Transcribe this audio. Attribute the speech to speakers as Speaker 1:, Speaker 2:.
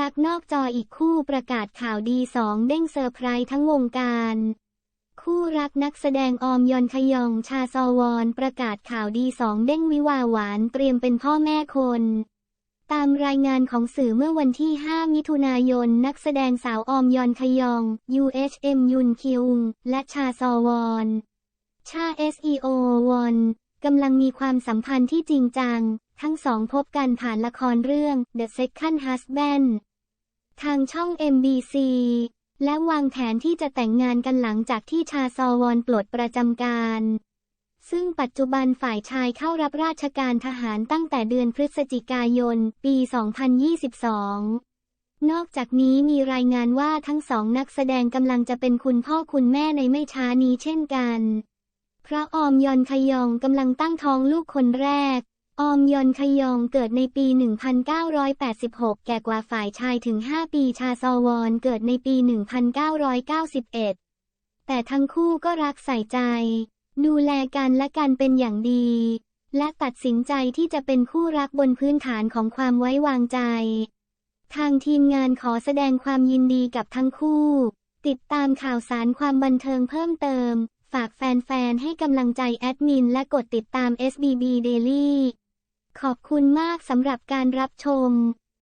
Speaker 1: รักนอกจออีกคู่ประกาศข่าวดีสองเด้งเซอร์ไพรส์ทั้งวงการ คู่รักนักแสดงออมยอนขยองชาซอวอนประกาศข่าวดีสองเด้งวิวาหวานเตรียมเป็นพ่อแม่คน ตามรายงานของสื่อเมื่อวันที่ 5 มิถุนายนนักแสดงสาวออมยอนขยอง UHM ยุนคิวงและชาซอวอนชา SEO วอน กำลังมีความสัมพันธ์ที่จริงจัง ทั้งสองพบกันผ่านละครเรื่อง The Second Husband ทางช่อง MBC และวางแผนที่จะแต่งงานกันหลังจากที่ชาซอวอนปลดประจำการ ซึ่งปัจจุบันฝ่ายชายเข้ารับราชการทหารตั้งแต่เดือนพฤศจิกายน ปี 2022 นอกจากนี้มีรายงานว่าทั้งสองนักแสดงกำลังจะเป็นคุณพ่อคุณแม่ในไม่ช้านี้เช่นกัน พระออมยอนขยองกำลังตั้งท้องลูกคนแรก ออมยอนขยองเกิดในปี 1986 แก่กว่าฝ่ายชายถึง 5 ปีชาซอวอนเกิดในปี 1991 แต่ทั้งคู่ก็รักใส่ใจ ดูแลกันและกันเป็นอย่างดี และตัดสินใจที่จะเป็นคู่รักบนพื้นฐานของความไว้วางใจ ทางทีมงานขอแสดงความยินดีกับทั้งคู่ ติดตามข่าวสารความบันเทิงเพิ่มเติม ฝากแฟน ๆให้กำลังใจแอดมินและกดติดตาม SBB Daily ขอบคุณมากสำหรับการรับชม